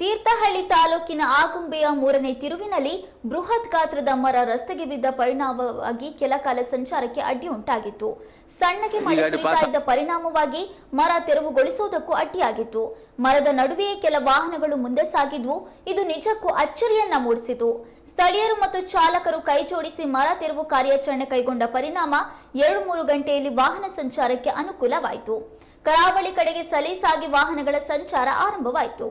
ತೀರ್ಥಹಳ್ಳಿ ತಾಲೂಕಿನ ಆಗುಂಬೆಯ ಮೂರನೇ ತಿರುವಿನಲ್ಲಿ ಬೃಹತ್ ಗಾತ್ರದ ಮರ ರಸ್ತೆಗೆ ಬಿದ್ದ ಪರಿಣಾಮವಾಗಿ ಕೆಲ ಕಾಲ ಸಂಚಾರಕ್ಕೆ ಅಡ್ಡಿ ಉಂಟಾಗಿತ್ತು. ಸಣ್ಣಗೆ ಮಳೆ ಸುರಿತಾ ಇದ್ದ ಪರಿಣಾಮವಾಗಿ ಮರ ತೆರವುಗೊಳಿಸುವುದಕ್ಕೂ ಅಡ್ಡಿಯಾಗಿತ್ತು ಮರದ ನಡುವೆಯೇ ಕೆಲ ವಾಹನಗಳು ಮುಂದೆ ಸಾಗಿದ್ವು. ಇದು ನಿಜಕ್ಕೂ ಅಚ್ಚರಿಯನ್ನ ಮೂಡಿಸಿತು. ಸ್ಥಳೀಯರು ಮತ್ತು ಚಾಲಕರು ಕೈಜೋಡಿಸಿ ಮರ ತೆರವು ಕಾರ್ಯಾಚರಣೆ ಕೈಗೊಂಡ ಪರಿಣಾಮ ಎರಡು ಮೂರು ಗಂಟೆಯಲ್ಲಿ ವಾಹನ ಸಂಚಾರಕ್ಕೆ ಅನುಕೂಲವಾಯಿತು. ಕರಾವಳಿ ಕಡೆಗೆ ಸಲೀಸಾಗಿ ವಾಹನಗಳ ಸಂಚಾರ ಆರಂಭವಾಯಿತು.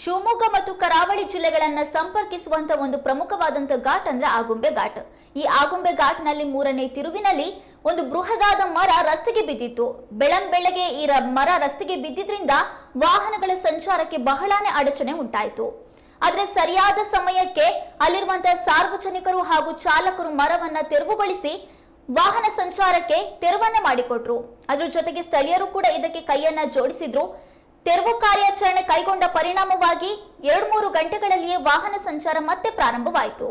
ಶಿವಮೊಗ್ಗ ಮತ್ತು ಕರಾವಳಿ ಜಿಲ್ಲೆಗಳನ್ನ ಸಂಪರ್ಕಿಸುವಂತ ಒಂದು ಪ್ರಮುಖವಾದಂತ ಘಾಟ್ ಅಂದ್ರೆ ಆಗುಂಬೆ ಘಾಟ್. ಈ ಆಗುಂಬೆ ಘಾಟ್ನಲ್ಲಿ ಮೂರನೇ ತಿರುವಿನಲ್ಲಿ ಒಂದು ಬೃಹದಾದ ಮರ ರಸ್ತೆಗೆ ಬಿದ್ದಿತ್ತು. ಬೆಳಂ ಬೆಳಗ್ಗೆ ಈ ಮರ ರಸ್ತೆಗೆ ಬಿದ್ದಿದ್ರಿಂದ ವಾಹನಗಳ ಸಂಚಾರಕ್ಕೆ ಬಹಳಾನೇ ಅಡಚಣೆ ಉಂಟಾಯಿತು. ಆದ್ರೆ ಸರಿಯಾದ ಸಮಯಕ್ಕೆ ಅಲ್ಲಿರುವಂತಹ ಸಾರ್ವಜನಿಕರು ಹಾಗೂ ಚಾಲಕರು ಮರವನ್ನ ತೆರವುಗೊಳಿಸಿ ವಾಹನ ಸಂಚಾರಕ್ಕೆ ತೆರವನ್ನ ಮಾಡಿಕೊಟ್ರು. ಅದ್ರ ಜೊತೆಗೆ ಸ್ಥಳೀಯರು ಕೂಡ ಇದಕ್ಕೆ ಕೈಯನ್ನ ಜೋಡಿಸಿದ್ರು. ತೆರವು ಕಾರ್ಯಾಚರಣೆ ಕೈಗೊಂಡ ಪರಿಣಾಮವಾಗಿ ಎರಡು ಮೂರು ಗಂಟೆಗಳಲ್ಲಿಯೇ ವಾಹನ ಸಂಚಾರ ಮತ್ತೆ ಪ್ರಾರಂಭವಾಯಿತು.